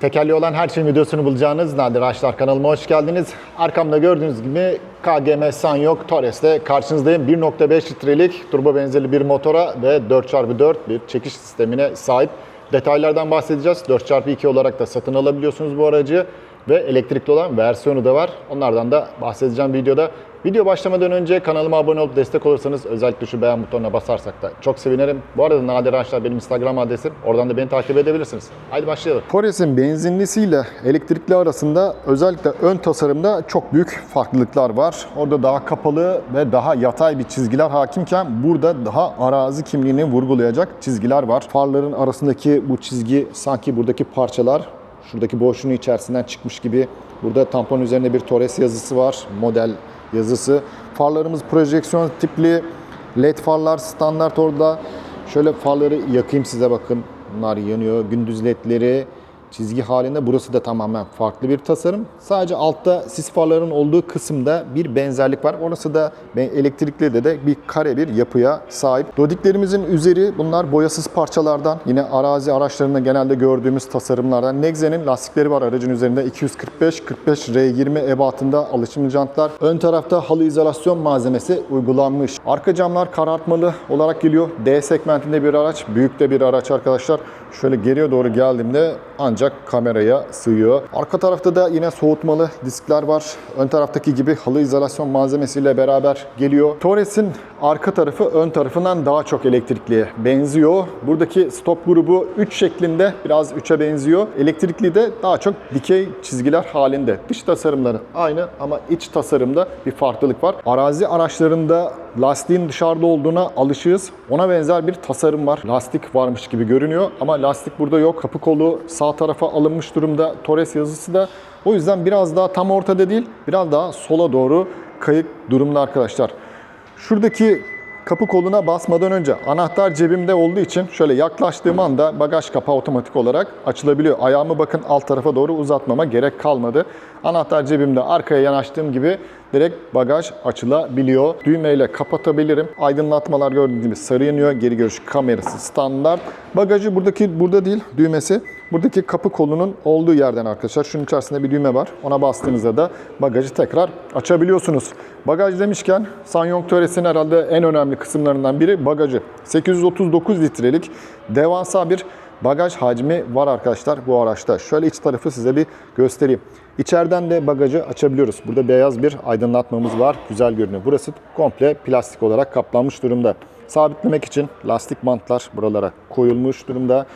Tekerli olan her şeyin videosunu bulacağınız Nadir Açlar kanalıma hoş geldiniz. Arkamda gördüğünüz gibi KGM Sanyok Torres'te karşınızdayım. 1.5 litrelik turbo benzerli bir motora ve 4x4 bir çekiş sistemine sahip. Detaylardan bahsedeceğiz. 4x2 olarak da satın alabiliyorsunuz bu aracı ve elektrikli olan versiyonu da var. Onlardan da bahsedeceğim videoda. Video başlamadan önce kanalıma abone olup destek olursanız özellikle şu beğen butonuna basarsak da çok sevinirim. Bu arada Nadir Açlar benim Instagram adresim. Oradan da beni takip edebilirsiniz. Haydi başlayalım. Torres'in benzinlisiyle elektrikli arasında özellikle ön tasarımda çok büyük farklılıklar var. Orada daha kapalı ve daha yatay bir çizgiler hakimken burada daha arazi kimliğini vurgulayacak çizgiler var. Farların arasındaki bu çizgi sanki buradaki parçalar şuradaki boşluğun içerisinden çıkmış gibi. Burada tampon üzerinde bir Torres yazısı var. Model yazısı. Farlarımız projeksiyon tipli. LED farlar standart orada. Şöyle farları yakayım size bakın. Bunlar yanıyor. Gündüz ledleri çizgi halinde. Burası da tamamen farklı bir tasarım. Sadece altta sis farların olduğu kısımda bir benzerlik var. Orası da elektrikli de de bir kare bir yapıya sahip. Dodiklerimizin üzeri bunlar boyasız parçalardan. Yine arazi araçlarında genelde gördüğümüz tasarımlardan. Nexe'nin lastikleri var aracın üzerinde. 245 45 R20 ebatında alışımlı jantlar. Ön tarafta halı izolasyon malzemesi uygulanmış. Arka camlar karartmalı olarak geliyor. D segmentinde bir araç. Büyük de bir araç arkadaşlar. Şöyle geriye doğru geldiğimde ancak kameraya sığıyor. Arka tarafta da yine soğutmalı diskler var. Ön taraftaki gibi halı izolasyon malzemesiyle beraber geliyor. Torres'in arka tarafı ön tarafından daha çok elektrikliye benziyor. Buradaki stop grubu 3 şeklinde biraz 3'e benziyor. Elektrikli de daha çok dikey çizgiler halinde. Dış tasarımları aynı ama iç tasarımda bir farklılık var. Arazi araçlarında lastiğin dışarıda olduğuna alışığız. Ona benzer bir tasarım var. Lastik varmış gibi görünüyor ama lastik burada yok. Kapı kolu sağ tarafa alınmış durumda. Torres yazısı da o yüzden biraz daha tam ortada değil, biraz daha sola doğru kayık durumda arkadaşlar. Şuradaki kapı koluna basmadan önce anahtar cebimde olduğu için şöyle yaklaştığım anda bagaj kapağı otomatik olarak açılabiliyor. Ayağımı bakın alt tarafa doğru uzatmama gerek kalmadı. Anahtar cebimde arkaya yanaştığım gibi direkt bagaj açılabiliyor. Düğmeyle kapatabilirim. Aydınlatmalar gördüğünüz gibi sarı yanıyor. Geri görüş kamerası standart. Bagajı buradaki burada değil düğmesi. Buradaki kapı kolunun olduğu yerden arkadaşlar. Şunun içerisinde bir düğme var. Ona bastığınızda da bagajı tekrar açabiliyorsunuz. Bagaj demişken Sanyong Torres'in herhalde en önemli kısımlarından biri bagajı. 839 litrelik devasa bir bagaj hacmi var arkadaşlar bu araçta. Şöyle iç tarafı size bir göstereyim. İçeriden de bagajı açabiliyoruz. Burada beyaz bir aydınlatmamız var. Güzel görünüyor. Burası komple plastik olarak kaplanmış durumda. Sabitlemek için lastik bantlar buralara koyulmuş durumda.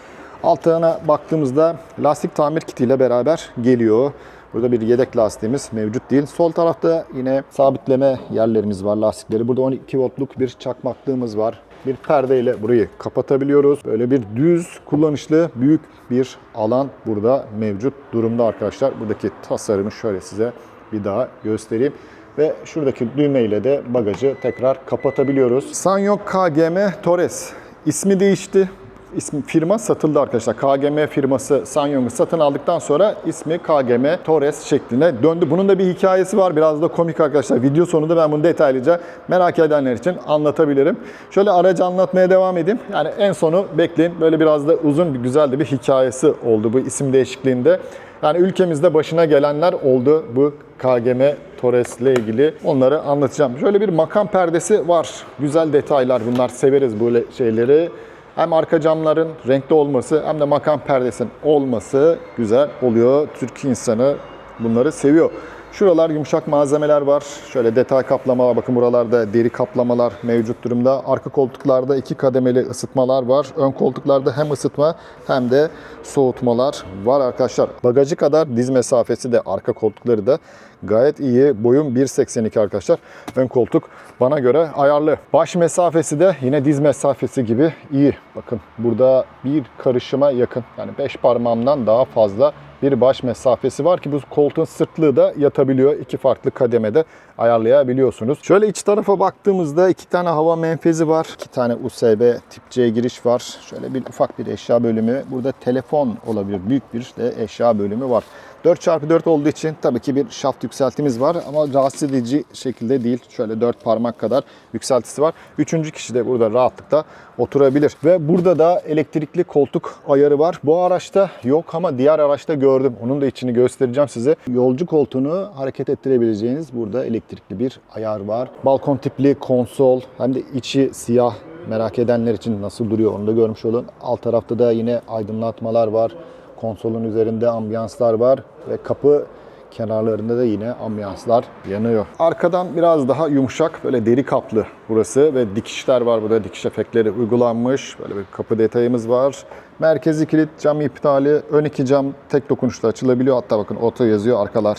Altına baktığımızda lastik tamir kitiyle beraber geliyor. Burada bir yedek lastiğimiz mevcut değil. Sol tarafta yine sabitleme yerlerimiz var lastikleri. Burada 12 voltluk bir çakmaklığımız var. Bir perdeyle burayı kapatabiliyoruz. Böyle bir düz, kullanışlı, büyük bir alan burada mevcut durumda arkadaşlar. Buradaki tasarımı şöyle size bir daha göstereyim. Ve şuradaki düğmeyle de bagajı tekrar kapatabiliyoruz. Sanyok KGM Torres ismi değişti. İsmi firma satıldı arkadaşlar. KGM firması Sanyong'u satın aldıktan sonra ismi KGM Torres şekline döndü. Bunun da bir hikayesi var. Biraz da komik arkadaşlar. Video sonunda ben bunu detaylıca merak edenler için anlatabilirim. Şöyle aracı anlatmaya devam edeyim. Yani en sonu bekleyin. Böyle biraz da uzun, güzel de bir hikayesi oldu bu isim değişikliğinde. Yani ülkemizde başına gelenler oldu bu KGM Torres ile ilgili. Onları anlatacağım. Şöyle bir makam perdesi var. Güzel detaylar bunlar. Severiz böyle şeyleri. Hem arka camların renkli olması hem de makam perdesinin olması güzel oluyor. Türk insanı bunları seviyor. Şuralar yumuşak malzemeler var. Şöyle detay kaplamalar bakın buralarda deri kaplamalar mevcut durumda. Arka koltuklarda iki kademeli ısıtmalar var. Ön koltuklarda hem ısıtma hem de soğutmalar var arkadaşlar. Bagajı kadar diz mesafesi de arka koltukları da gayet iyi. Boyum 1.82 arkadaşlar. Ön koltuk bana göre ayarlı. Baş mesafesi de yine diz mesafesi gibi iyi. Bakın burada bir karışıma yakın. Yani 5 parmağımdan daha fazla bir baş mesafesi var ki bu koltuğun sırtlığı da yatabiliyor. İki farklı kademede ayarlayabiliyorsunuz. Şöyle iç tarafa baktığımızda iki tane hava menfezi var. iki tane USB tip C giriş var. Şöyle bir ufak bir eşya bölümü. Burada telefon olabilir. Büyük bir de eşya bölümü var. 4x4 olduğu için tabii ki bir şaft yükseltimiz var ama rahatsız edici şekilde değil. Şöyle 4 parmak kadar yükseltisi var. Üçüncü kişi de burada rahatlıkla oturabilir. Ve burada da elektrikli koltuk ayarı var. Bu araçta yok ama diğer araçta gördüm gördüm. Onun da içini göstereceğim size. Yolcu koltuğunu hareket ettirebileceğiniz burada elektrikli bir ayar var. Balkon tipli konsol hem de içi siyah merak edenler için nasıl duruyor onu da görmüş olun. Alt tarafta da yine aydınlatmalar var. Konsolun üzerinde ambiyanslar var ve kapı kenarlarında da yine ambiyanslar yanıyor. Arkadan biraz daha yumuşak böyle deri kaplı burası ve dikişler var burada. Dikiş efektleri uygulanmış. Böyle bir kapı detayımız var. Merkezi kilit cam iptali. Ön iki cam tek dokunuşla açılabiliyor. Hatta bakın oto yazıyor arkalar.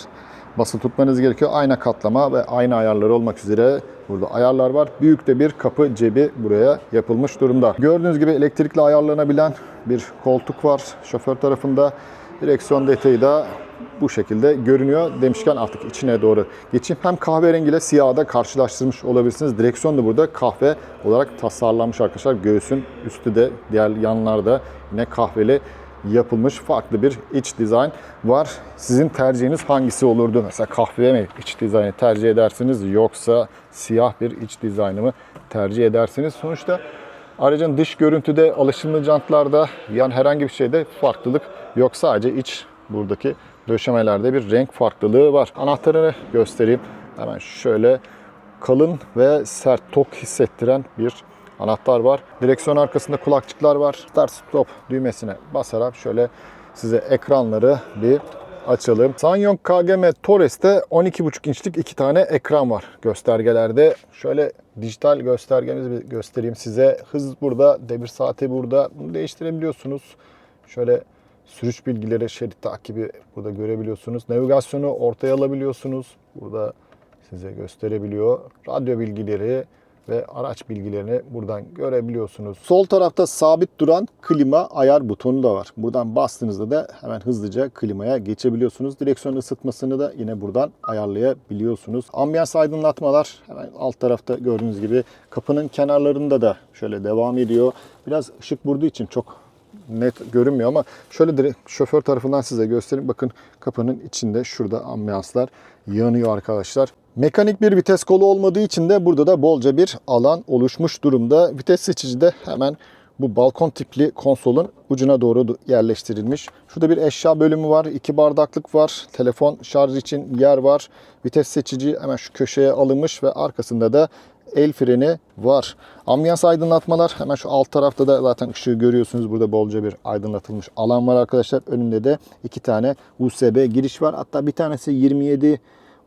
Basılı tutmanız gerekiyor. Ayna katlama ve ayna ayarları olmak üzere burada ayarlar var. Büyük de bir kapı cebi buraya yapılmış durumda. Gördüğünüz gibi elektrikli ayarlanabilen bir koltuk var şoför tarafında. Direksiyon detayı da bu şekilde görünüyor. Demişken artık içine doğru geçeyim. Hem kahverengi ile siyahı da karşılaştırmış olabilirsiniz. Direksiyon da burada kahve olarak tasarlanmış arkadaşlar. Göğsün üstü de diğer yanlarda yine kahveli yapılmış farklı bir iç dizayn var. Sizin tercihiniz hangisi olurdu? Mesela kahve mi iç dizaynı tercih edersiniz yoksa siyah bir iç dizaynı mı tercih edersiniz? Sonuçta aracın dış görüntüde alışımlı jantlarda yani herhangi bir şeyde farklılık yok. Sadece iç buradaki döşemelerde bir renk farklılığı var. Anahtarını göstereyim. Hemen şöyle kalın ve sert tok hissettiren bir anahtar var. Direksiyon arkasında kulakçıklar var. Start stop düğmesine basarak şöyle size ekranları bir açalım. Sanyong KGM Torres'te 12.5 inçlik iki tane ekran var göstergelerde. Şöyle dijital göstergemizi bir göstereyim size. Hız burada, devir saati burada. Bunu değiştirebiliyorsunuz. Şöyle sürüş bilgileri, şerit takibi burada görebiliyorsunuz. Navigasyonu ortaya alabiliyorsunuz. Burada size gösterebiliyor. Radyo bilgileri ve araç bilgilerini buradan görebiliyorsunuz. Sol tarafta sabit duran klima ayar butonu da var. Buradan bastığınızda da hemen hızlıca klimaya geçebiliyorsunuz. Direksiyon ısıtmasını da yine buradan ayarlayabiliyorsunuz. Ambiyans aydınlatmalar hemen alt tarafta gördüğünüz gibi kapının kenarlarında da şöyle devam ediyor. Biraz ışık vurduğu için çok net görünmüyor ama şöyle direkt şoför tarafından size göstereyim. Bakın kapının içinde şurada ambiyanslar yanıyor arkadaşlar. Mekanik bir vites kolu olmadığı için de burada da bolca bir alan oluşmuş durumda. Vites seçici de hemen bu balkon tipli konsolun ucuna doğru yerleştirilmiş. Şurada bir eşya bölümü var. iki bardaklık var. Telefon şarj için yer var. Vites seçici hemen şu köşeye alınmış ve arkasında da el freni var. Ambiyans aydınlatmalar hemen şu alt tarafta da zaten ışığı görüyorsunuz. Burada bolca bir aydınlatılmış alan var arkadaşlar. Önünde de iki tane USB giriş var. Hatta bir tanesi 27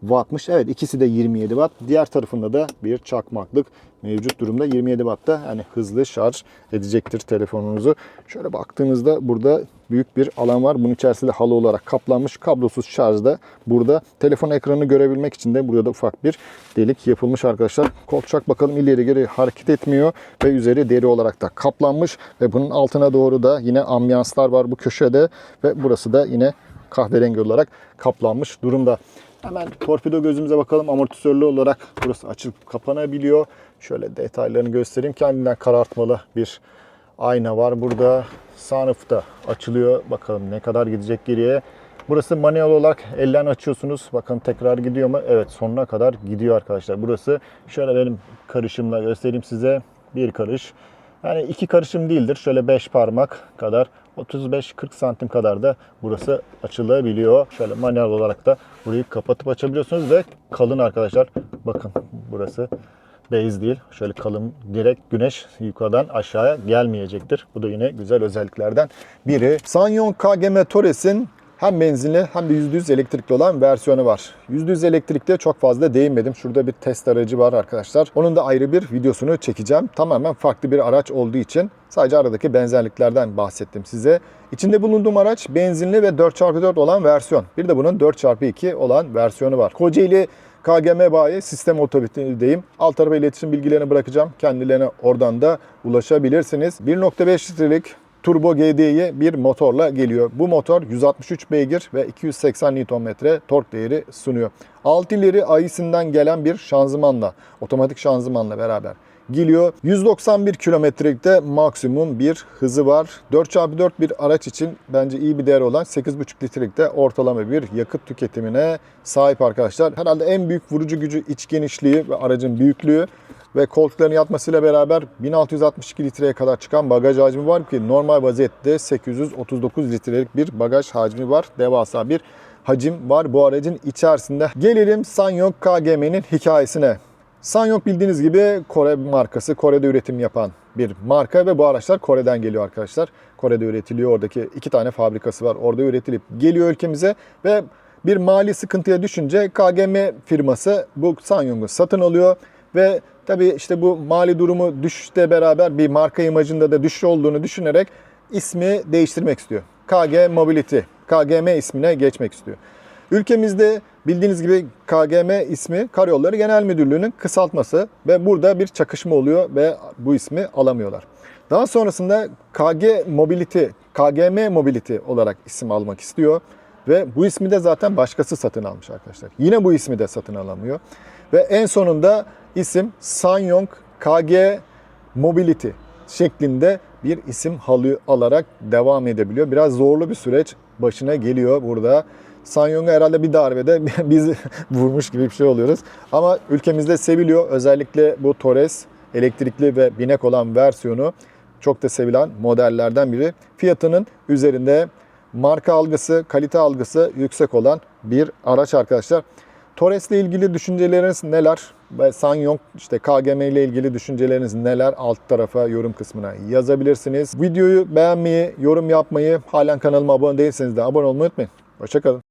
wattmış. Evet ikisi de 27 watt. Diğer tarafında da bir çakmaklık mevcut durumda. 27 wattta yani hızlı şarj edecektir telefonunuzu. Şöyle baktığınızda burada büyük bir alan var. Bunun içerisinde halı olarak kaplanmış. Kablosuz şarjda burada. Telefon ekranını görebilmek için de burada ufak bir delik yapılmış arkadaşlar. Kolçak bakalım ileri geri hareket etmiyor ve üzeri deri olarak da kaplanmış ve bunun altına doğru da yine ambiyanslar var bu köşede ve burası da yine kahverengi olarak kaplanmış durumda. Hemen torpido gözümüze bakalım. Amortisörlü olarak burası açılıp kapanabiliyor. Şöyle detaylarını göstereyim. Kendinden karartmalı bir ayna var burada. Da açılıyor. Bakalım ne kadar gidecek geriye. Burası manuel olarak elden açıyorsunuz. Bakın tekrar gidiyor mu? Evet sonuna kadar gidiyor arkadaşlar. Burası şöyle benim karışımla göstereyim size. Bir karış. Yani iki karışım değildir. Şöyle 5 parmak kadar 35-40 santim kadar da burası açılabiliyor. Şöyle manuel olarak da burayı kapatıp açabiliyorsunuz ve kalın arkadaşlar. Bakın burası base değil. Şöyle kalın direkt güneş yukarıdan aşağıya gelmeyecektir. Bu da yine güzel özelliklerden biri. Sanyong KGM Torres'in hem benzinli hem de %100 elektrikli olan versiyonu var. %100 elektrikte çok fazla değinmedim. Şurada bir test aracı var arkadaşlar. Onun da ayrı bir videosunu çekeceğim. Tamamen farklı bir araç olduğu için sadece aradaki benzerliklerden bahsettim size. İçinde bulunduğum araç benzinli ve 4x4 olan versiyon. Bir de bunun 4x2 olan versiyonu var. Kocaeli KGM bayi sistem otoritedeyim. Alt tarafa iletişim bilgilerini bırakacağım. Kendilerine oradan da ulaşabilirsiniz. 1.5 litrelik turbo GDI bir motorla geliyor. Bu motor 163 beygir ve 280 Nm tork değeri sunuyor. 6 ileri ayısından gelen bir şanzımanla, otomatik şanzımanla beraber geliyor. 191 kilometrelikte maksimum bir hızı var. 4x4 bir araç için bence iyi bir değer olan 8,5 litrelikte ortalama bir yakıt tüketimine sahip arkadaşlar. Herhalde en büyük vurucu gücü iç genişliği ve aracın büyüklüğü. Ve koltukların yatmasıyla beraber 1662 litreye kadar çıkan bagaj hacmi var ki normal vaziyette 839 litrelik bir bagaj hacmi var. Devasa bir hacim var bu aracın içerisinde. Gelelim Sanyong KGM'nin hikayesine. Sanyong bildiğiniz gibi Kore markası, Kore'de üretim yapan bir marka ve bu araçlar Kore'den geliyor arkadaşlar. Kore'de üretiliyor. Oradaki iki tane fabrikası var. Orada üretilip geliyor ülkemize ve bir mali sıkıntıya düşünce KGM firması bu Sanyong'u satın alıyor ve tabii işte bu mali durumu düşüşte beraber bir marka imajında da düşüş olduğunu düşünerek ismi değiştirmek istiyor. KG Mobility, KGM ismine geçmek istiyor. Ülkemizde bildiğiniz gibi KGM ismi Karayolları Genel Müdürlüğü'nün kısaltması ve burada bir çakışma oluyor ve bu ismi alamıyorlar. Daha sonrasında KG Mobility, KGM Mobility olarak isim almak istiyor ve bu ismi de zaten başkası satın almış arkadaşlar. Yine bu ismi de satın alamıyor ve en sonunda isim Sanyong KG Mobility şeklinde bir isim halı alarak devam edebiliyor. Biraz zorlu bir süreç başına geliyor burada. Sanyong'a herhalde bir darbede biz vurmuş gibi bir şey oluyoruz. Ama ülkemizde seviliyor. Özellikle bu Torres elektrikli ve binek olan versiyonu çok da sevilen modellerden biri. Fiyatının üzerinde marka algısı, kalite algısı yüksek olan bir araç arkadaşlar. Torres ile ilgili düşünceleriniz neler? Ve Sanyong işte KGM ile ilgili düşünceleriniz neler? Alt tarafa yorum kısmına yazabilirsiniz. Videoyu beğenmeyi, yorum yapmayı, halen kanalıma abone değilseniz de abone olmayı unutmayın. Hoşçakalın.